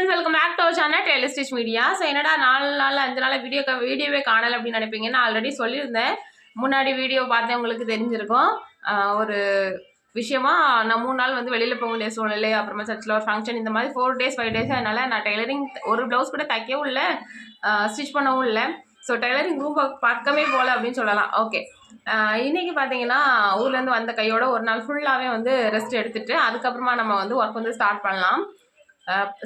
Friends welcome back to channel tailor media so என்னடா நாலு நாள் அஞ்சு நாள் வீடியோ வீடியோவே காணல அப்படின்னு நினைப்பீங்க நான் ஆல்ரெடி சொல்லியிருந்தேன். முன்னாடி வீடியோ பார்த்தேன் உங்களுக்கு தெரிஞ்சிருக்கும். ஒரு விஷயமா நான் மூணு நாள் வந்து வெளியில் போக வேண்டிய சூழ்நிலை அப்புறமா சர்ச்சில் ஒரு ஃபங்க்ஷன் இந்த மாதிரி ஃபோர் டேஸ் ஃபைவ் டேஸ் அதனால் நான் டெய்லரிங் ஒரு ப்ளவுஸ் கூட தைக்கவும் இல்லை ஸ்டிச் பண்ணவும் இல்லை. ஸோ டெய்லரிங் ரூம் பக்கமே போகல அப்படின்னு சொல்லலாம். ஓகே இன்னைக்கு பார்த்தீங்கன்னா ஊர்லேருந்து வந்த கையோட ஒரு நாள் ஃபுல்லாகவே வந்து ரெஸ்ட் எடுத்துகிட்டு அதுக்கப்புறமா நம்ம வந்து ஒர்க் வந்து ஸ்டார்ட் பண்ணலாம்.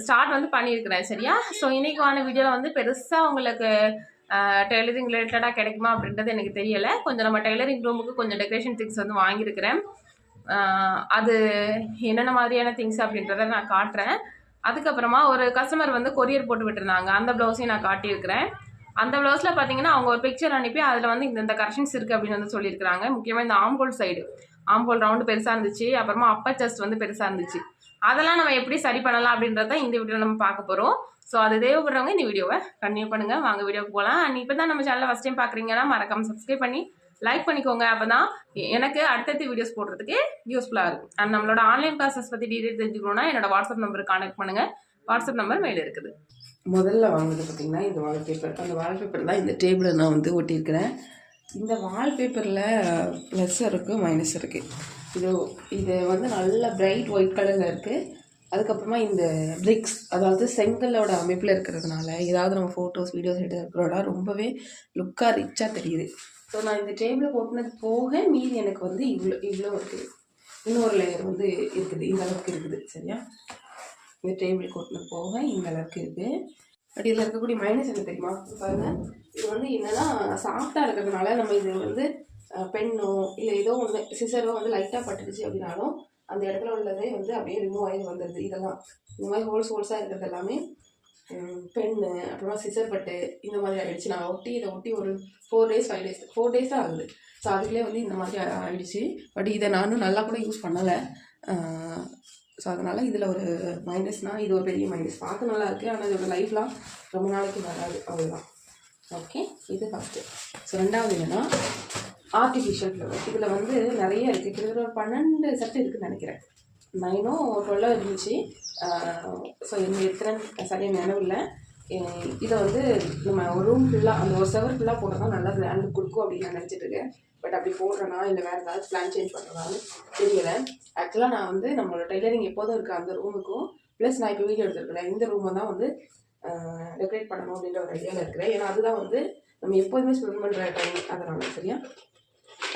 ஸ்டார்ட் வந்து பண்ணியிருக்கிறேன் சரியா? ஸோ இன்றைக்கான வீடியோவில் வந்து பெருசாக உங்களுக்கு டெய்லரிங் ரிலேட்டடாக கிடைக்குமா அப்படின்றது எனக்கு தெரியலை. கொஞ்சம் நம்ம டெய்லரிங் ரூமுக்கு கொஞ்சம் டெக்கரேஷன் திங்ஸ் வந்து வாங்கியிருக்கிறேன். அது என்னென்ன மாதிரியான திங்ஸ் அப்படின்றத நான் காட்டுறேன். அதுக்கப்புறமா ஒரு கஸ்டமர் வந்து கொரியர் போட்டு விட்டுருந்தாங்க. அந்த ப்ளவுஸையும் நான் காட்டியிருக்கிறேன். அந்த ப்ளவுஸில் பார்த்தீங்கன்னா அவங்க ஒரு பிக்சர் அனுப்பி அதில் வந்து இந்த இந்த கரெக்ஷன்ஸ் இருக்குது அப்படின்னு வந்து சொல்லியிருக்கிறாங்க. முக்கியமாக இந்த ஆம்போல் சைடு ஆம்போல் ரவுண்டு பெருசாக இருந்துச்சு. அப்புறமா அப்பர் செஸ்ட் வந்து பெருசாக இருந்துச்சு. அதெல்லாம் நம்ம எப்படி சரி பண்ணலாம் அப்படின்றத இந்த வீடியோ நம்ம பார்க்க போகிறோம் ஸோ அது தேவைப்படுறவங்க இந்த வீடியோவை கண்டினியூ பண்ணுங்கள் வாங்க வீடியோக்கு போகலாம். அண்ட் இப்போ தான் நம்ம சேனலில் ஃபஸ்ட் டைம் பார்க்குறீங்கன்னா மறக்காம சப்ஸ்கிரைப் பண்ணி லைக் பண்ணிக்கோங்க. அப்போ தான் எனக்கு அடுத்தடுத்து வீடியோஸ் போடுறதுக்கு யூஸ்ஃபுல்லாக இருக்கும். அண்ட் நம்மளோட ஆன்லைன் கிளாஸஸ் பற்றி டீட்டெயில் தெரிஞ்சுக்கணும்னா என்னோட வாட்ஸ்அப் நம்பருக்கு கான்டாக்ட் பண்ணுங்கள் வாட்ஸ்அப் நம்பர் மேலே இருக்குது. முதல்ல வாங்கினது பார்த்தீங்கன்னா இந்த வால்பேப்பர் அந்த வால்பேப்பர் தான் இந்த டேபிளில் நான் வந்து ஒட்டியிருக்கிறேன். இந்த வால்பேப்பரில் ப்ளஸ் இருக்குது மைனஸ் இருக்குது இது இது வந்து நல்ல பிரைட் ஒயிட் கலரில் இருக்குது அதுக்கப்புறமா இந்த பிரிக்ஸ் அதாவது செங்கலோட அமைப்பில் இருக்கிறதுனால ஏதாவது நம்ம ஃபோட்டோஸ் வீடியோஸ் எடுக்கிறோட ரொம்பவே லுக்காக ரிச்சாக தெரியுது. ஸோ நான் இந்த டேபிளில் போட்டினது போக மீதி எனக்கு வந்து இவ்வளோ இவ்வளோ இருக்குது இன்னொரு லேயர் வந்து இருக்குது இந்த அளவுக்கு இருக்குது சரியா? இந்த டேபிள் கொட்டினது போக இந்த அளவுக்கு இருக்குது பட் இதில் இருக்கக்கூடிய மைனஸ் என்ன தெரியுமா? பாருங்கள் இது வந்து என்னென்னா சாஃப்டாக இருக்கிறதுனால நம்ம இது வந்து பெண்ணோ இல்லை ஏதோ ஒன்று சிசரோ வந்து லைட்டாக பட்டுடுச்சு அப்படின்னாலும் அந்த இடத்துல உள்ளதே வந்து அப்படியே ரிமூவ் ஆகி வந்துடுது. இதெல்லாம் இந்த மாதிரி ஹோல்ஸ் ஹோல்ஸாக இருக்கிறது எல்லாமே பெண்ணு அப்புறமா சிசர் பட்டு இந்த மாதிரி ஆகிடுச்சு நான் ஒட்டி இதை ஒட்டி ஒரு four days five days four days தான் ஆகுது. ஸோ அதுக்குள்ளே வந்து இந்த மாதிரி ஆகிடுச்சு பட் இதை நானும் நல்லா கூட யூஸ் பண்ணலை. ஸோ அதனால் இதில் ஒரு மைனஸ்னால் இது ஒரு பெரிய மைனஸ் பார்க்க நல்லா இருக்குது ஆனால் இதோட லைஃப்லாம் ரொம்ப நாளைக்கு வராது. அவ்வளோதான் ஓகே இது ஃபஸ்ட்டு ஸோ ரெண்டாவது என்னென்னா ஆர்டிஃபிஷியல் ஃப்ளவர் இதில் வந்து நிறைய இருக்குது கிட்டத்தட்ட ஒரு பன்னெண்டு செட் இருக்குதுன்னு நினைக்கிறேன். நைனோ டுவெல்லோ இருந்துச்சு. ஸோ என்ன எத்தனை சரியாக நினைவில்லை இல்லை. இதை வந்து நம்ம ஒரு ரூம் ஃபுல்லாக அந்த ஒரு செவர் ஃபுல்லாக போட்டால் தான் நல்லா கிராண்டு கொடுக்கும் அப்படின்னு நான் நினச்சிட்டு இருக்கேன். பட் அப்படி போடுறேனா இல்லை வேறு ஏதாவது பிளான் சேஞ்ச் பண்ணுறதான்னு தெரியலை. ஆக்சுவலாக நான் வந்து நம்மளோட டெய்லரிங் எப்போதும் இருக்க அந்த ரூமுக்கும் ப்ளஸ் நான் இப்போ வீடியோ எடுத்துருக்கிறேன் இந்த ரூமை தான் வந்து டெக்கரேட் பண்ணணும் அப்படின்ற ஒரு ஐடியாவில் இருக்கிறேன். ஏன்னா அதுதான் வந்து நம்ம எப்போதுமே ஸ்பெண்ட் பண்ணுற டைம் அதனால சரியா?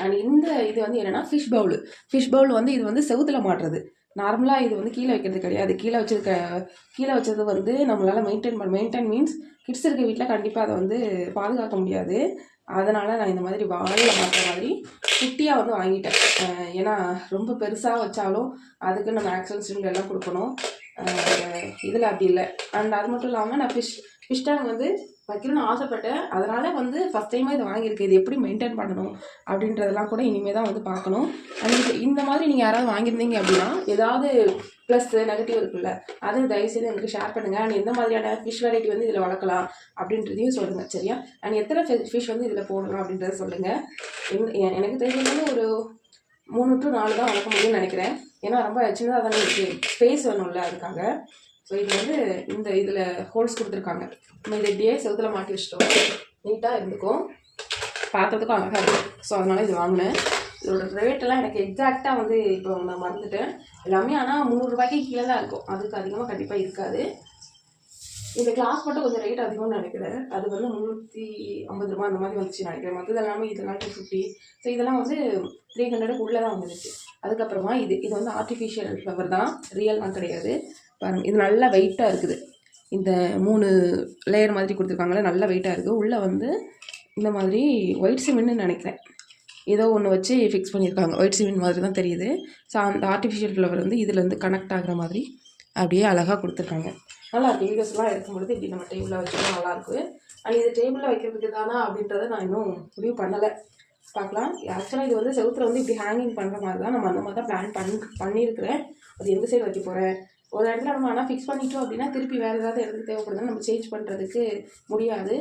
அண்ட் இந்த இது வந்து என்னென்னா ஃபிஷ் பவுல் ஃபிஷ் பவுல் வந்து இது வந்து செவுத்தில் மாட்டுறது. நார்மலாக இது வந்து கீழே வைக்கிறது கிடையாது. கீழே வச்சிருக்க கீழே வச்சது வந்து நம்மளால் மெயின்டைன் பண்ண மெயின்டைன் மீன்ஸ் கிட்ஸ் இருக்க வீட்டில் கண்டிப்பாக அதை வந்து பாதுகாக்க முடியாது. அதனால் நான் இந்த மாதிரி வாழையில் மாட்டுற மாதிரி குட்டியாக வந்து வாங்கிட்டேன். ஏன்னா ரொம்ப பெருசாக வச்சாலும் அதுக்கு நம்ம ஆக்சல் சிலிண்டர் எல்லாம் கொடுக்கணும். இதில் அப்படி இல்லை. அண்ட் அது மட்டும் இல்லாமல் நான் ஃபிஷ் ஃபிஷ் டேங்க் வந்து வைக்கணும்னு ஆசைப்பட்டேன். அதனால் வந்து ஃபஸ்ட் டைமாக இதை வாங்கியிருக்கேன் இது எப்படி மெயின்டைன் பண்ணணும் அப்படின்றதெல்லாம் கூட இனிமேல் தான் வந்து பார்க்கணும். அண்ட் இந்த மாதிரி நீங்கள் யாராவது வாங்கியிருந்தீங்க அப்படின்னா ஏதாவது ப்ளஸ் நெகட்டிவ் இருக்குல்ல அது தயவுசெய்து எனக்கு ஷேர் பண்ணுங்கள் அண்ட் எந்த மாதிரியான ஃபிஷ் வெரைட்டி வந்து இதில் வளர்க்கலாம் அப்படின்றதையும் சொல்லுங்கள் சரியா? அண்ட் எத்தனை ஃபிஷ் வந்து இதில் போடணும் அப்படின்றத சொல்லுங்கள் எனக்கு தெரிஞ்சது ஒரு மூணு டு நாலு தான் வளர்க்க முடியும்னு நினைக்கிறேன். ஏன்னா ரொம்ப சின்னதாக தானே இருக்குது ஸ்பேஸ் வேணும்ல அதுக்காக. ஸோ இது வந்து இந்த இதில் ஹோல்ஸ் கொடுத்துருக்காங்க. நம்ம இதை இப்படியே செவத்தில் மாட்டி வச்சிட்டோம். நீட்டாக இருந்துக்கும் பார்த்ததுக்கும் அழகாக இருக்கும் ஸோ அதனால் இது வாங்கினேன். இதோட ரேட்டெல்லாம் எனக்கு எக்ஸாக்டாக வந்து இப்போ நான் மறந்துட்டேன். எல்லாமே ஆனால் முந்நூறுரூபாய்க்கு கீழே தான் இருக்கும். அதுக்கு அதிகமாக கண்டிப்பாக இருக்காது. இந்த கிளாஸ் மட்டும் கொஞ்சம் ரேட் அதிகம்னு நினைக்கிறேன். அது வந்து முந்நூற்றி ஐம்பது ரூபா அந்த மாதிரி வந்துச்சு நினைக்கிறேன். மற்றது எல்லாமே இதெல்லாம் டூ ஃபிஃப்டி ஸோ இதெல்லாம் வந்து த்ரீ ஹண்ட்ரடுக்கு உள்ளே தான் வந்துருச்சு. அதுக்கப்புறமா இது இது வந்து ஆர்டிஃபிஷியல் ஃப்ளவர் தான். ரியல்லாம் கிடையாது. பாருங்கள் இது நல்லா வெயிட்டாக இருக்குது. இந்த மூணு லேயர் மாதிரி கொடுத்துருக்காங்களே நல்லா வெயிட்டாக இருக்குது. உள்ளே வந்து இந்த மாதிரி ஒயிட் சிமெண்ட்னு நினைக்கிறேன். ஏதோ ஒன்று வச்சு ஃபிக்ஸ் பண்ணியிருக்காங்க. ஒயிட் சிமெண்ட் மாதிரி தான் தெரியுது. ஸோ அந்த ஆர்டிஃபிஷியல் ஃப்ளவர் வந்து இதுலேருந்து கனெக்ட் ஆகிற மாதிரி அப்படியே அழகாக கொடுத்துருக்காங்க. நல்லா இருக்கு. வீடியோஸ்லாம் எடுக்கும்பொழுது இப்படி நம்ம டேபிளில் வச்சோம்னா நல்லாயிருக்கு அண்ட் இது டேபிளில் வைக்கிறதுக்கு தானா அப்படின்றத நான் இன்னும் முடிவு பண்ணலை. பார்க்கலாம். ஆக்சுவலாக இது வந்து செவுத்துல வந்து இப்படி ஹேங்கிங் பண்ணுற மாதிரி தான் நம்ம அந்த மாதிரி தான் பிளான் பண்ணி பண்ணியிருக்கிறேன். அது எந்த சைடு வைக்க போகிறேன் ஒரு இடத்துல நம்ம ஆனால் ஃபிக்ஸ் பண்ணிட்டோம் அப்படின்னா திருப்பி வேறு ஏதாவது இடத்துக்கு தேவைப்படுதுன்னா நம்ம சேஞ்ச் பண்ணுறதுக்கு முடியாது.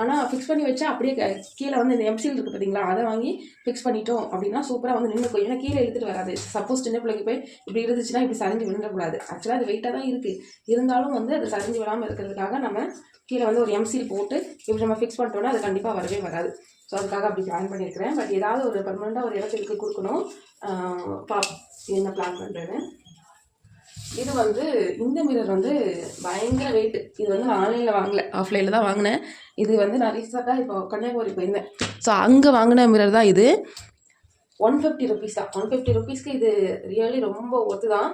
ஆனால் ஃபிக்ஸ் பண்ணி வச்சா அப்படியே கீழே வந்து இந்த எம்சில் இருக்குது பார்த்தீங்களா அதை வாங்கி ஃபிக்ஸ் பண்ணிட்டோம் அப்படின்னா சூப்பராக வந்து நின்று ஏன்னா கீழே இழுத்துட்டு வராது. சப்போஸ் சின்ன பிள்ளைக்கு போய் இப்படி இருந்துச்சுன்னா இப்படி சரிஞ்சு விழுந்துடக்கூடாது. ஆக்சுவலாக அது வெயிட்டாக தான் இருக்குது இருந்தாலும் வந்து அது சரிஞ்சு விழாமல் இருக்கிறதுக்காக நம்ம கீழே வந்து ஒரு எம்சில் போட்டு இப்படி நம்ம ஃபிக்ஸ் பண்ணிட்டோம்னா அது கண்டிப்பாக வரவே வராது. ஸோ அதுக்காக அப்படி பிளான் பண்ணியிருக்கிறேன். பட் ஏதாவது ஒரு பர்மனெண்ட்டாக ஒரு இடத்துக்கு கொடுக்கணும். பாப் என்ன பிளான் பண்ணுறேன்னு இது வந்து இந்த மிரர் வந்து பயங்கர வெயிட் இது வந்து நான் ஆன்லைனில் வாங்கல. ஆஃப்லைனில் தான் வாங்கினேன். இது வந்து நான் ரீசெண்டாக இப்போ கன்னியாகுமரி போயிருந்தேன். ஸோ அங்கே வாங்கின மிரர் தான் இது. ஒன் ஃபிஃப்டி ருபீஸ் தான். ஒன் ஃபிஃப்டி ருபீஸ்க்கு இது ரியலி ரொம்ப ஒத்து தான்.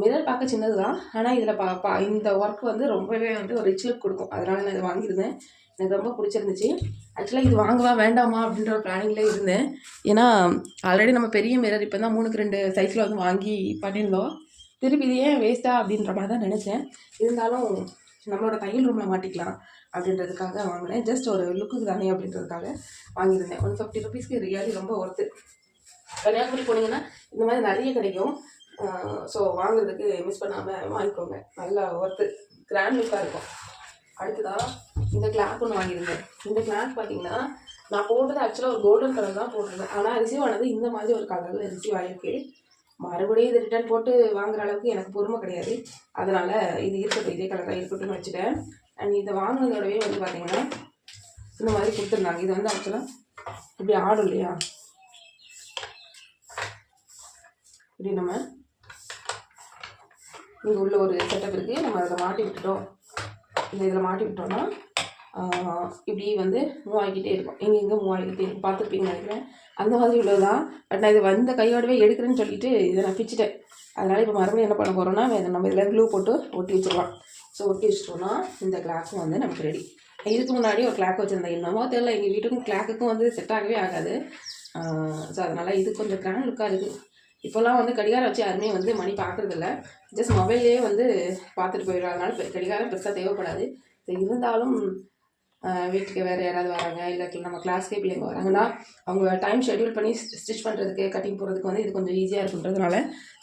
மிரர் பார்க்க சின்னது தான். ஆனால் இதில் பா பா இந்த ஒர்க் வந்து ரொம்பவே வந்து ஒரு ரிச் லுக் கொடுக்கும். அதனால நான் இதை வாங்கியிருந்தேன். எனக்கு ரொம்ப பிடிச்சிருந்துச்சு. ஆக்சுவலாக இது வாங்கவா வேண்டாமா அப்படின்ற ஒரு பிளானிங்லேயே இருந்தேன். ஏன்னா ஆல்ரெடி நம்ம பெரிய மிரர் இப்போ தான் மூணுக்கு ரெண்டு சைஸில் வந்து வாங்கி பண்ணியிருந்தோம். திருப்பி இது ஏன் வேஸ்ட்டா அப்படின்ற மாதிரி தான் நினச்சேன். இருந்தாலும் நம்மளோட தையல் ரூமில் மாட்டிக்கலாம் அப்படின்றதுக்காக வாங்கினேன். ஜஸ்ட் ஒரு லுக்குக்கு தானே அப்படின்றதுக்காக வாங்கியிருந்தேன். ஒன் ஃபிஃப்டி ருபீஸ்க்கு ரியாலி ரொம்ப ஒர்த்து கன்னியாகுமரி போனீங்கன்னா இந்த மாதிரி நிறைய கிடைக்கும். ஸோ வாங்குறதுக்கு மிஸ் பண்ணாமல் வாங்கிக்கோங்க. நல்லா ஒர்த்து கிராண்ட் லுக்காக இருக்கும். அடுத்ததாக இந்த கிளாக் ஒன்று வாங்கியிருந்தேன். இந்த கிளாக் பார்த்தீங்கன்னா நான் போட்டது ஆக்சுவலாக ஒரு கோல்டன் கலர் தான் போட்டிருந்தேன். ஆனால் ரிசீவ் ஆனது இந்த மாதிரி ஒரு கலரில் ரிசீவ் ஆகிருக்கு மறுபடியும் இது ரிட்டர்ன் போட்டு வாங்குற அளவுக்கு எனக்கு பொறுமை கிடையாது. அதனால் இது இருக்கட்டும் இதே கலராக இருக்கட்டும்னு வச்சுட்டேன் அண்ட் இதை வாங்கினதோடவே வந்து பார்த்தீங்கன்னா இந்த மாதிரி கொடுத்துருந்தாங்க. இது வந்து ஆக்சுவலாக இப்படி ஆடும் இல்லையா? இப்படி நம்ம இங்கே உள்ள ஒரு செட்டப் இருக்குது நம்ம அதில் மாட்டி விட்டுட்டோம். இந்த இதில் மாட்டி விட்டோம்னா இப்படி வந்து மூவ் ஆகிக்கிட்டே இருக்கும். எங்கே எங்கே மூவ் ஆகிக்கிட்டே இருக்கும். பார்த்துருப்பீங்க நினைக்கிறேன். அந்த மாதிரி உள்ளது தான். பட் நான் இது வந்த கையோடவே எடுக்கிறேன்னு சொல்லிட்டு இதை நான் பிச்சுட்டேன். அதனால் இப்போ மறுபடியும் என்ன பண்ண போகிறோம்னா நம்ம இதில் க்ளூ போட்டு ஒட்டி வச்சிடலாம். ஸோ ஒட்டி வச்சிட்டோம்னா இந்த கிளாக்கும் வந்து நமக்கு ரெடி இதுக்கு முன்னாடி ஒரு கிளாக் வச்சுருந்தேன். என்னமோ தெரியல எங்கள் வீட்டுக்கும் கிளாக்குக்கும் வந்து செட் ஆகவே ஆகாது. ஸோ அதனால் இது கொஞ்சம் கிராண்ட் லுக்காக இருக்குது இப்போல்லாம் வந்து கடிகாரம் வச்சு யாருமே வந்து மணி பார்க்குறதில்ல ஜஸ்ட் மொபைல்லேயே வந்து பார்த்துட்டு போயிடும் அதனால் பெ- கடிகாரம் பெருசாக தேவைப்படாது. இருந்தாலும் வீட்டுக்கு வேறு யாராவது வராங்க இல்லை நம்ம கிளாஸ்க்கே பிள்ளைங்க வராங்கன்னா அவங்க டைம் ஷெட்யூல் பண்ணி ஸ்டிச் பண்ணுறதுக்கு கட்டிங் போகிறதுக்கு வந்து இது கொஞ்சம் ஈஸியாக இருக்குன்றதுனால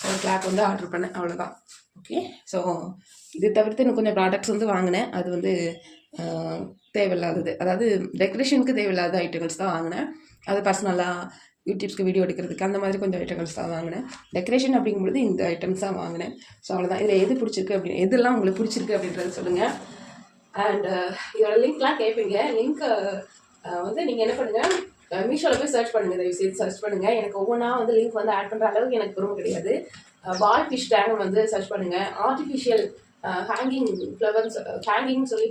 ஒரு கிளாக் வந்து ஆர்டர் பண்ணேன் அவ்வளோதான் ஓகே ஸோ இது தவிர்த்து இன்னும் கொஞ்சம் ப்ராடக்ட்ஸ் வந்து வாங்கினேன். அது வந்து தேவையில்லாதது. அதாவது டெக்கரேஷனுக்கு தேவையில்லாத ஐட்டங்கள்ஸ் தான் வாங்கினேன். அது பர்சனலாக யூடியூப்ஸ்க்கு வீடியோ எடுக்கிறதுக்கு அந்த மாதிரி கொஞ்சம் ஐட்டங்கள்ஸ் தான் வாங்கினேன். டெக்கரேஷன் அப்படிங்கும்போது இந்த ஐட்டம்ஸ் தான் வாங்கினேன். ஸோ அவ்வளோதான் இதில் எது பிடிச்சிருக்கு அப்படின்னு எதெல்லாம் உங்களுக்கு பிடிச்சிருக்கு அப்படின்றத சொல்லுங்கள் அண்ட் uh, இதோட லிங்க்லாம் கேட்பீங்க லிங்க் uh, uh, வந்து நீங்கள் என்ன பண்ணுங்கள் மீஷோவில் போய் சர்ச் பண்ணுங்கள் தயவு செய்து சர்ச் பண்ணுங்கள் எனக்கு ஒவ்வொன்றா வந்து லிங்க் வந்து ஆட் பண்ணுற அளவுக்கு எனக்கு பொறுமை கிடையாது. பால் ஃபிஷ் டேங்க் வந்து சர்ச் பண்ணுங்கள் ஆர்டிஃபிஷியல் ஹேங்கிங் ஃப்ளவர்ஸ் ஹேங்கிங் சொல்லி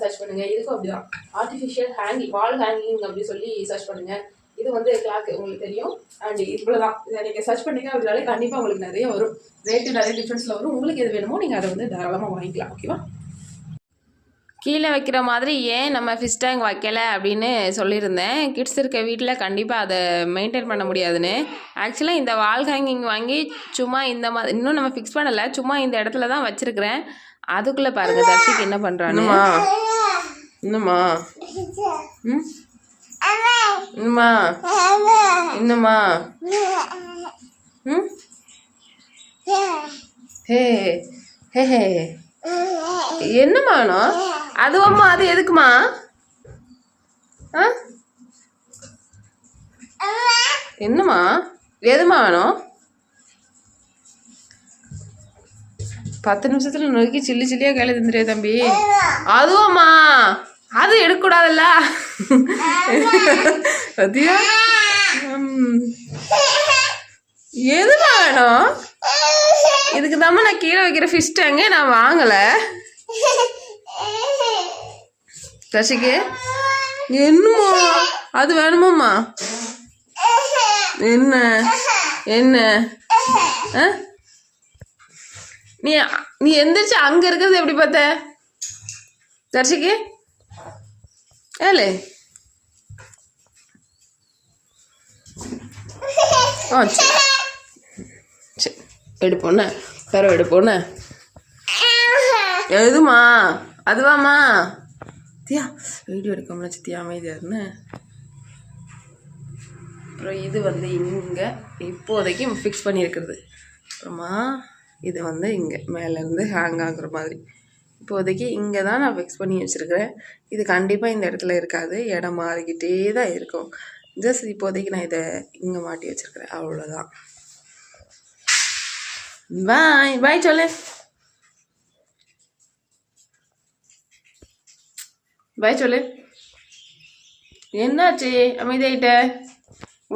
சர்ச் பண்ணுங்கள் இதுக்கும் அப்படிதான். ஆர்டிஃபிஷியல் ஹேங்கிங் வால் ஹேங்கிங் அப்படின்னு சொல்லி சர்ச் பண்ணுங்கள் இது வந்து கிளாக் உங்களுக்கு தெரியும். அண்ட் இவ்வளோதான் இதை நீங்கள் சர்ச் பண்ணீங்க அப்படின்னாலே கண்டிப்பாக உங்களுக்கு நிறைய வரும். ரேட்டு நிறைய டிஃப்ரென்ஸில் வரும். உங்களுக்கு எது வேணுமோ நீங்கள் அதை வந்து தாராளமாக வாங்கிக்கலாம். ஓகேவா கீழே வைக்கிற மாதிரி ஏன் நம்ம ஃபிஷ் டேங்க் வைக்கல அப்படின்னு சொல்லியிருந்தேன். கிட்ஸ் இருக்க வீட்டில் கண்டிப்பாக அதை மெயின்டைன் பண்ண முடியாதுன்னு. ஆக்சுவலாக இந்த வால் ஹேங்கிங் வாங்கி சும்மா இந்த மாதிரி இன்னும் நம்ம ஃபிக்ஸ் பண்ணலை. சும்மா இந்த இடத்துல தான் வச்சுருக்கிறேன். அதுக்குள்ளே பாருங்கள் தர்ஷிக்கு என்ன பண்ணுறான்னு என்னம்மா? இன்னுமா ம்? என்னம்மா? ம்? ஹே ஹே ஹே. என்னமானோ அது அம்மா அது எதுக்குமா ஆ? என்னம்மா? எதும்மா வேணும்? பத்து நிமிஷத்துல நொறுக்கி சில்லி சில்லியா கையில தந்துறியா தம்பி. அதுவாம்மா. அது எடுக்கக்கூடாதுல்ல. பத்தியா எதுமா வேணும்? இதுக்கு நான் கீழே வைக்கிற ஃபிஷ் டேங்கு நான் வாங்கலை. சசிக்கு என்னமோ அது வேணுமாம்மா? என்ன? என்ன? ஆ? நீ நீ எந்திரிச்சு அங்கே இருக்கிறது எப்படி பார்த்த? தர்ஷிக்கு ஏலே? ஆ சரி சரி எடுப்போண்ணே பிறவு எடுப்போன்னு? எதுமா அதுவாம்மா. தியா வீடியோ எடுக்காமல சித்தியா அமைதியாருன்னு அப்புறம் இது வந்து இங்கே இப்போதைக்கு ஃபிக்ஸ் பண்ணியிருக்கிறது. அப்புறமா இது வந்து இங்கே மேலேருந்து ஹேங் ஆகுற மாதிரி. இப்போதைக்கு இங்கே தான் நான் ஃபிக்ஸ் பண்ணி வச்சுருக்கிறேன். இது கண்டிப்பாக இந்த இடத்துல இருக்காது. இடம் மாறிக்கிட்டே தான் இருக்கும். ஜஸ்ட் இப்போதைக்கு நான் இதை இங்கே மாட்டி வச்சுருக்கிறேன். அவ்வளோதான் பாய் பாய் சொல்லு பாய் சொல்லு என்னாச்சு? அமைதியாயிட்ட.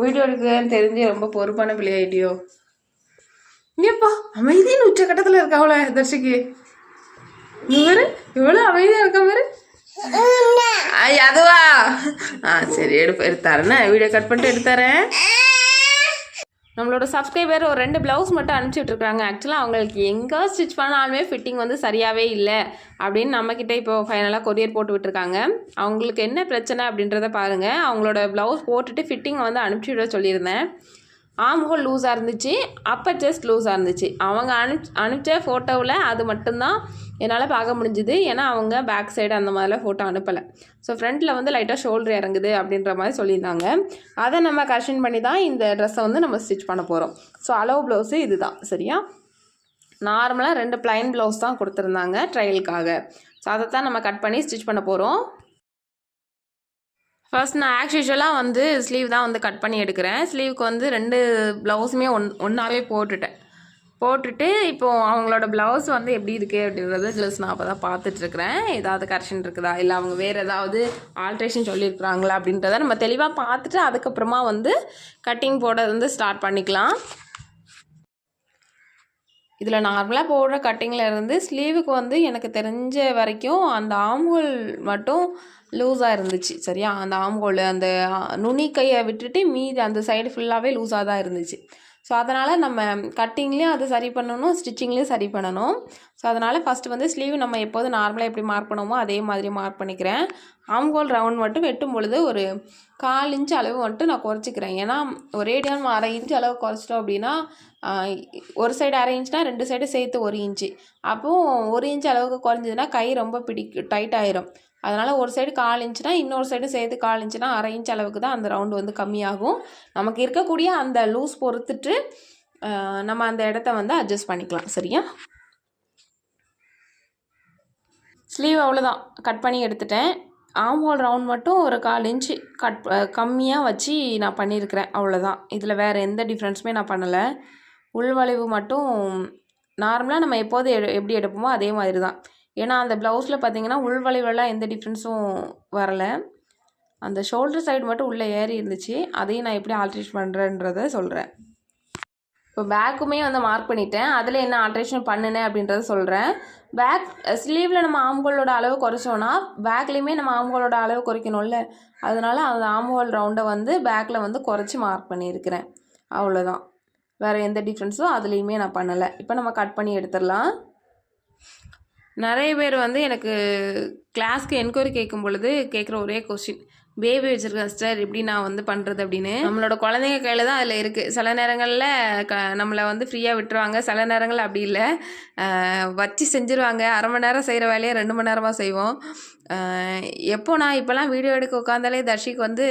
வீடியோ எடுக்கிறேன்னு தெரிஞ்சு ரொம்ப பொறுப்பான பிள்ளையாயிட்டியோ. ஏப்பா அமைதின்னு உச்சக்கட்டத்தில் இருக்கா அவளை தர்ஷிக்கு. இவரு இவ்வளோ அமைதியாக இருக்கா பாரு. அதுவா? ஆ சரி எடுப்பு எடுத்தாரேண்ணே வீடியோ கட் பண்ணிட்டு எடுத்தாரேன் நம்மளோட சப்ஸ்கிரைபர் ஒரு ரெண்டு ப்ளவுஸ் மட்டும் அனுப்பிச்சிட்ருக்காங்க ஆக்சுவலாக அவங்களுக்கு எங்கே ஸ்டிச் பண்ணாலுமே ஃபிட்டிங் வந்து சரியாகவே இல்லை அப்படின்னு நம்மக்கிட்ட இப்போ ஃபைனலாக கொரியர் போட்டு விட்டுருக்காங்க. அவங்களுக்கு என்ன பிரச்சனை அப்படின்றத பாருங்கள் அவங்களோட ப்ளவுஸ் போட்டுட்டு ஃபிட்டிங் வந்து அனுப்பிச்சி விட சொல்லியிருந்தேன். ஆம்ஹோல் லூஸாக இருந்துச்சு. அப்போ ஜஸ்ட் லூஸாக இருந்துச்சு. அவங்க அனுப் அனுப்பிச்ச ஃபோட்டோவில் அது மட்டும்தான் என்னால் பார்க்க முடிஞ்சுது. ஏன்னா அவங்க பேக் சைடு அந்த மாதிரிலாம் ஃபோட்டோ அனுப்பலை. ஸோ ஃப்ரண்ட்டில் வந்து லைட்டாக ஷோல்டர் இறங்குது அப்படின்ற மாதிரி சொல்லியிருந்தாங்க. அதை நம்ம கரெக்ஷன் பண்ணி தான் இந்த ட்ரெஸ்ஸை வந்து நம்ம ஸ்டிச் பண்ண போகிறோம் ஸோ அளவு ப்ளவுஸு இதுதான். சரியா? நார்மலாக ரெண்டு ப்ளைன் ப்ளவுஸ் தான் கொடுத்துருந்தாங்க ட்ரையலுக்காக ஸோ அதை தான் நம்ம கட் பண்ணி ஸ்டிச் பண்ண போகிறோம் ஃபர்ஸ்ட் நான் ஆக்ஸ் யூஷுவலாக வந்து ஸ்லீவ் தான் வந்து கட் பண்ணி எடுக்கிறேன். ஸ்லீவுக்கு வந்து ரெண்டு ப்ளவுஸுமே ஒன் ஒன்றாவே போட்டுட்டேன். போட்டுட்டு இப்போது அவங்களோட ப்ளவுஸ் வந்து எப்படி இருக்குது அப்படின்றத ஜஸ்ட் நான் அப்போ தான் பார்த்துட்ருக்குறேன். ஏதாவது கரெக்ஷன் இருக்குதா? இல்லை அவங்க வேறு ஏதாவது ஆல்ட்ரேஷன் சொல்லியிருக்கிறாங்களா அப்படின்றத நம்ம தெளிவாக பார்த்துட்டு அதுக்கப்புறமா வந்து கட்டிங் போட வந்து ஸ்டார்ட் பண்ணிக்கலாம். இதில் நார்மலாக போடுற கட்டிங்கில் இருந்து ஸ்லீவுக்கு வந்து எனக்கு தெரிஞ்ச வரைக்கும் அந்த ஆம்கோல் மட்டும் லூஸாக இருந்துச்சு. சரியா? அந்த ஆம்கோல் அந்த நுனி கையை விட்டுட்டு மீதி அந்த சைடு ஃபுல்லாகவே லூஸாக தான் இருந்துச்சு. ஸோ அதனால் நம்ம கட்டிங்லேயும் அது சரி பண்ணணும் ஸ்டிச்சிங்லேயும் சரி பண்ணணும். ஸோ அதனால் ஃபஸ்ட்டு வந்து ஸ்லீவ் நம்ம எப்போதும் நார்மலாக எப்படி மார்க் பண்ணுவோமோ அதே மாதிரி மார்க் பண்ணிக்கிறேன். ஆம்கோல் ரவுண்ட் மட்டும் வெட்டும் பொழுது ஒரு கால் இன்ச்சு அளவு மட்டும் நான் குறைச்சிக்கிறேன். ஏன்னா ஒரேடியாக அரை இன்ச்சு அளவு குறைச்சிட்டோம் அப்படின்னா ஒரு சைடு அரை இன்ச்னா ரெண்டு சைடு சேர்த்து ஒரு இன்ச்சு அப்போது ஒரு இன்ச்சு அளவுக்கு குறைஞ்சதுன்னா கை ரொம்ப பிடி டைட் ஆயிரும். அதனால் ஒரு சைடு கால் இன்ச்சுனா இன்னொரு சைடு சேர்த்து கால் இன்ச்சுனா அரை இன்ச் அளவுக்கு தான் அந்த ரவுண்டு வந்து கம்மியாகும். நமக்கு இருக்கக்கூடிய அந்த லூஸ் பொறுத்துட்டு நம்ம அந்த இடத்த வந்து அட்ஜஸ்ட் பண்ணிக்கலாம். சரியா? ஸ்லீவ் அவ்வளோதான் கட் பண்ணி எடுத்துட்டேன். ஆம் ஹோல் ரவுண்ட் மட்டும் ஒரு கால் இன்ச்சு கட் கம்மியாக வச்சு நான் பண்ணியிருக்கிறேன். அவ்வளோதான் இதில் வேறு எந்த டிஃப்ரென்ஸுமே நான் பண்ணலை. உள்வளைவு மட்டும் நார்மலாக நம்ம எப்போது எடு எப்படி எடுப்போமோ அதே மாதிரி தான் ஏன்னா அந்த ப்ளவுஸில் பார்த்தீங்கன்னா உள்வளைவெல்லாம் எந்த டிஃப்ரென்ஸும் வரலை. அந்த ஷோல்டர் சைடு மட்டும் உள்ளே ஏறி இருந்துச்சு. அதையும் நான் எப்படி ஆல்ட்ரேஷன் பண்ணுறேன்றத சொல்கிறேன் இப்போ பேக்குமே வந்து மார்க் பண்ணிட்டேன். அதில் என்ன ஆல்ட்ரேஷன் பண்ணினேன் அப்படின்றத சொல்கிறேன் பேக் ஸ்லீவில் நம்ம ஆம்கோலோட அளவு குறைச்சோன்னா பேக்லேயுமே நம்ம ஆம்கோலோட அளவு குறைக்கணும்ல. அதனால அந்த ஆம்கோல் ரவுண்டை வந்து பேக்கில் வந்து குறைச்சி மார்க் பண்ணியிருக்கிறேன். அவ்வளோதான் வேறு எந்த டிஃப்ரென்ஸும் அதுலேயுமே நான் பண்ணலை. இப்போ நம்ம கட் பண்ணி எடுத்துடலாம். நிறைய பேர் வந்து எனக்கு கிளாஸ்க்கு என்கொயரி கேட்கும் பொழுது கேட்குற ஒரே கொஸ்டின் பேபி வச்சுருக்கேன் சிஸ்டர் எப்படி நான் வந்து பண்ணுறது அப்படின்னு. நம்மளோட குழந்தைங்க கையில் தான் அதில் இருக்குது சில நேரங்களில் க நம்மளை வந்து ஃப்ரீயாக விட்டுருவாங்க. சில நேரங்களில் அப்படி இல்லை. வச்சு செஞ்சுருவாங்க. அரை மணி நேரம் செய்கிற வேலையை ரெண்டு மணி நேரமாக செய்வோம். எப்போ நான் இப்போலாம் வீடியோ எடுக்க உட்காந்தாலே தர்ஷிக்கு வந்து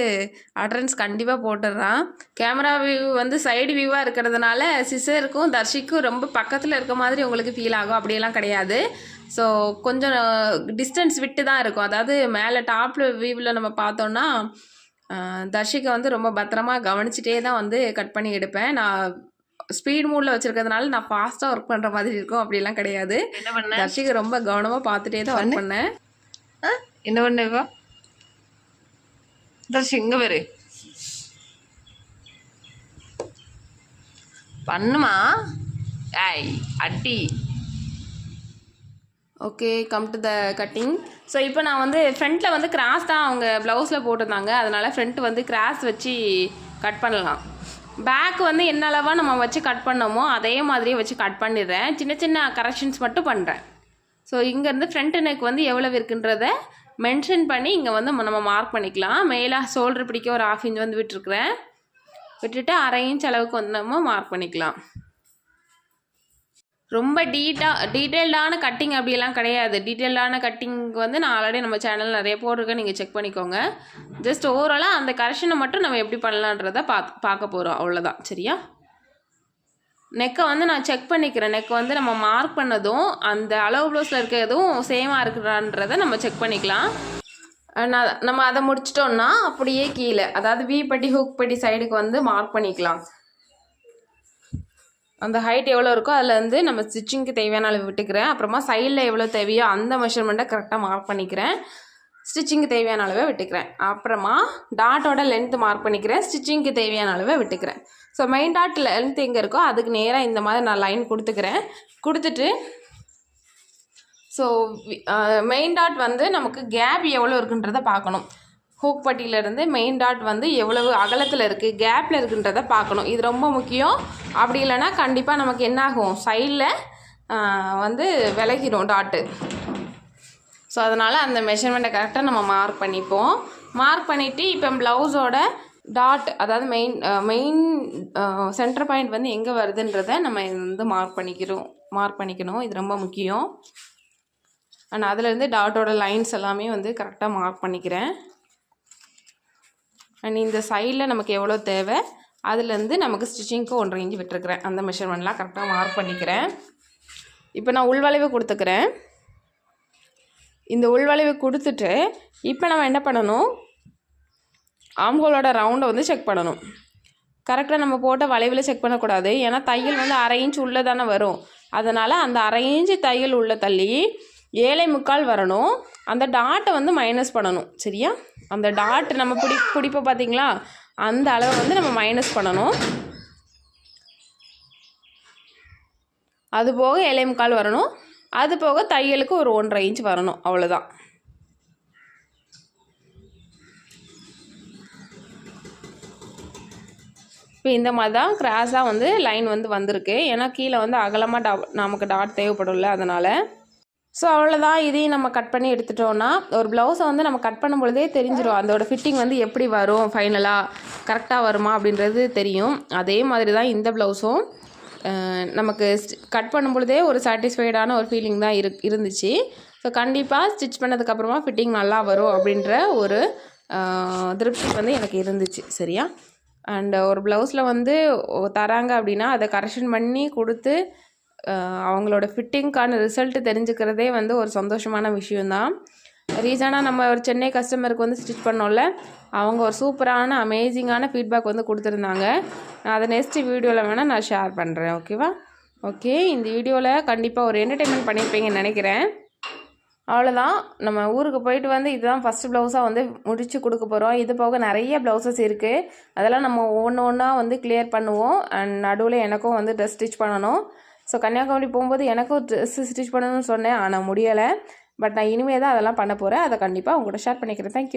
அட்ரன்ஸ் கண்டிப்பாக போட்டுடுறான். கேமரா வியூ வந்து சைடு வியூவாக இருக்கிறதுனால சிசருக்கும் தர்ஷிக்கும் ரொம்ப பக்கத்தில் இருக்க மாதிரி உங்களுக்கு ஃபீல் ஆகும். அப்படியெல்லாம் கிடையாது. ஸோ கொஞ்சம் டிஸ்டன்ஸ் விட்டு தான் இருக்கும். அதாவது மேலே டாப்பில் வியூவில் நம்ம பார்த்தோன்னா தர்ஷிகை வந்து ரொம்ப பத்திரமா கவனிச்சிட்டே தான் வந்து கட் பண்ணி எடுப்பேன். நான் ஸ்பீட் மூடில் வச்சுருக்கிறதுனால நான் ஃபாஸ்ட்டாக ஒர்க் பண்ணுற மாதிரி இருக்கும். அப்படிலாம் கிடையாது. தர்ஷிகை ரொம்ப கவனமாக பார்த்துட்டே தான் ஒர்க் பண்ணேன். என்ன பண்ண இப்போ தர்ஷி இங்கே வரு பண்ணுமா? ஏய் அட்டி okay come to the cutting so இப்போ நான் வந்து ஃப்ரண்ட்டில் வந்து கிராஸ் தான் அவங்க ப்ளவுஸில் போட்டிருந்தாங்க. அதனால் ஃப்ரண்ட் வந்து கிராஸ் வச்சு கட் பண்ணலாம். பேக் வந்து என்ன அளவாக நம்ம வச்சு கட் பண்ணோமோ அதே மாதிரியே வச்சு கட் பண்ணிடுறேன். சின்ன சின்ன கரெக்ஷன்ஸ் மட்டும் பண்ணுறேன் ஸோ இங்கேருந்து ஃப்ரண்ட் நெக் வந்து எவ்வளவு இருக்குன்றத மென்ஷன் பண்ணி இங்கே வந்து நம்ம மார்க் பண்ணிக்கலாம். மேலாக ஷோல்டர் பிடிக்க ஒரு ஆஃப் இன்ச் வந்து விட்டுருக்குறேன். விட்டுட்டு அரை இன்ச் அளவுக்கு வந்து நம்ம மார்க் பண்ணிக்கலாம். ரொம்ப டீட்டா டீட்டெயில்டான கட்டிங் அப்படியெல்லாம் கிடையாது. டீட்டெயில்டான கட்டிங் வந்து நான் ஆல்ரெடி நம்ம சேனல் நிறைய போட்டிருக்கேன் நீங்கள் செக் பண்ணிக்கோங்க. ஜஸ்ட் ஓவராலாக அந்த கரெக்ஷனை மட்டும் நம்ம எப்படி பண்ணலான்றதை பார்த்து பார்க்க போகிறோம் அவ்வளோதான். சரியா? நெக்கை வந்து நான் செக் பண்ணிக்கிறேன். நெக் வந்து நம்ம மார்க் பண்ணதும் அந்த அளவு ப்ளவுஸில் இருக்கிறதும் சேமாக இருக்கிறான்றதை நம்ம செக் பண்ணிக்கலாம். நான் நம்ம அதை முடிச்சிட்டோம்னா அப்படியே கீழே அதாவது வி பட்டி ஹூக் பட்டி சைடுக்கு வந்து மார்க் பண்ணிக்கலாம். அந்த ஹைட் எவ்வளோ இருக்கோ அதில் வந்து நம்ம ஸ்டிச்சிங்க்கு தேவையான அளவு விட்டுக்கிறேன். அப்புறமா சைடில் எவ்வளோ தேவையோ அந்த மெஷர்மெண்ட்டை கரெக்டாக மார்க் பண்ணிக்கிறேன். ஸ்டிச்சிங்க்கு தேவையான அளவை விட்டுக்கிறேன். அப்புறமா டாட்டோட லென்த் மார்க் பண்ணிக்கிறேன். ஸ்டிச்சிங்க்கு தேவையான அளவை விட்டுக்கிறேன். ஸோ மெயின் டாட் லென்த் எங்கே இருக்கோ அதுக்கு நேராக இந்த மாதிரி நான் லைன் கொடுத்துக்கிறேன். கொடுத்துட்டு ஸோ மெயின் டாட் வந்து நமக்கு கேப் எவ்வளோ இருக்குன்றதை பார்க்கணும். ஹூக் பட்டியிலேருந்து மெயின் டாட் வந்து எவ்வளவு அகலத்தில் இருக்குது கேப்பில் இருக்குன்றதை பார்க்கணும். இது ரொம்ப முக்கியம். அப்படி இல்லைன்னா கண்டிப்பாக நமக்கு என்ன ஆகும் சைடில் வந்து விலகிடும் டாட்டு ஸோ அதனால் அந்த மெஷர்மெண்ட்டை கரெக்டாக நம்ம மார்க் பண்ணிப்போம். மார்க் பண்ணிவிட்டு இப்போ ப்ளவுஸோட டாட் அதாவது மெயின் மெயின் சென்டர் பாயிண்ட் வந்து எங்கே வருதுன்றதை நம்ம வந்து மார்க் பண்ணிக்கிறோம். மார்க் பண்ணிக்கணும். இது ரொம்ப முக்கியம். அண்ட் அதுலேருந்து டாட்டோட லைன்ஸ் எல்லாமே வந்து கரெக்டாக மார்க் பண்ணிக்கிறேன். அண்ட் இந்த சைடில் நமக்கு எவ்வளோ தேவை? அதுலேருந்து நமக்கு ஸ்டிச்சிங்க்கு ஒன்றரை இஞ்சி விட்டுருக்குறேன். அந்த மெஷர்மெண்ட்லாம் கரெக்டாக மார்க் பண்ணிக்கிறேன். இப்போ நான் உள்வளைவு கொடுத்துக்கிறேன். இந்த உள்வளைவு கொடுத்துட்டு இப்போ நம்ம என்ன பண்ணணும்? ஆம்கோலோட ரவுண்டை வந்து செக் பண்ணணும். கரெக்டாக நம்ம போட்ட வளைவில் செக் பண்ணக்கூடாது. ஏன்னா தையல் வந்து அரை இன்ச் உள்ளே தானே வரும். அதனால் அந்த அரை இன்ச்சு தையல் உள்ளே தள்ளி ஏழை முக்கால் வரணும். அந்த டாட்டை வந்து மைனஸ் பண்ணணும். சரியா? அந்த டாட் நம்ம பிடி பிடிப்போம் பார்த்தீங்களா அந்த அளவை வந்து நம்ம மைனஸ் பண்ணணும். அது போக ஏழை முக்கால் வரணும். அது போக தையலுக்கு ஒரு ஒன்றரை இன்ச் வரணும். அவ்வளோதான் இப்போ இந்த மாதிரி தான் கிராஸாக வந்து லைன் வந்து வந்திருக்கு. ஏன்னா கீழே வந்து அகலமாக டா நமக்கு டாட் தேவைப்படும்ல அதனால். ஸோ அவ்வளோதான் இதையும் நம்ம கட் பண்ணி எடுத்துட்டோன்னா ஒரு ப்ளவுஸை வந்து நம்ம கட் பண்ணும் பொழுதே தெரிஞ்சிடும் அதோட ஃபிட்டிங் வந்து எப்படி வரும்? ஃபைனலாக கரெக்டாக வருமா அப்படின்றது தெரியும். அதே மாதிரி தான் இந்த ப்ளவுஸும் நமக்கு கட் பண்ணும் பொழுதே ஒரு சாட்டிஸ்ஃபைடான ஒரு ஃபீலிங் தான் இரு இருந்துச்சு. ஸோ கண்டிப்பாக ஸ்டிச் பண்ணதுக்கப்புறமா ஃபிட்டிங் நல்லா வரும் அப்படின்ற ஒரு திருப்தி வந்து எனக்கு இருந்துச்சு. சரியா? அண்ட் ஒரு ப்ளவுஸில் வந்து தராங்க அப்படின்னா அதை கரெக்ஷன் பண்ணி கொடுத்து அவங்களோட ஃபிட்டிங்க்கான ரிசல்ட் தெரிஞ்சுக்கிறதே வந்து ஒரு சந்தோஷமான விஷயந்தான் ரீசனாக நம்ம ஒரு சென்னை கஸ்டமருக்கு வந்து ஸ்டிச் பண்ணோம்ல அவங்க ஒரு சூப்பரான அமேசிங்கான ஃபீட்பேக் வந்து கொடுத்துருந்தாங்க. நான் அதை நெக்ஸ்ட் வீடியோவில் வேணால் நான் ஷேர் பண்ணுறேன் ஓகேவா ஓகே இந்த வீடியோவில் கண்டிப்பாக ஒரு என்டர்டெயின்மெண்ட் பண்ணியிருப்பீங்கன்னு நினைக்கிறேன். அவ்வளோதான் நம்ம ஊருக்கு போயிட்டு வந்து இதுதான் ஃபஸ்ட்டு ப்ளவுஸாக வந்து முடித்து கொடுக்க போகிறோம் இது போக நிறைய ப்ளவுசஸ் இருக்குது அதெல்லாம் நம்ம ஒன்று ஒன்றா வந்து கிளியர் பண்ணுவோம். அண்ட் நடுவில் எனக்கும் வந்து ட்ரெஸ் ஸ்டிச் பண்ணணும். ஸோ கன்னியாகுமரி போகும்போது எனக்கும் ட்ரெஸ் ஸ்டிச் பண்ணணும்னு சொன்னேன். ஆனால் முடியலை. பட் நான் இனிமேல் தான் அதெல்லாம் பண்ண போகிறேன் அதை கண்டிப்பாக உங்கள்கிட்ட ஷேர் பண்ணிக்கிறேன். தேங்க்யூ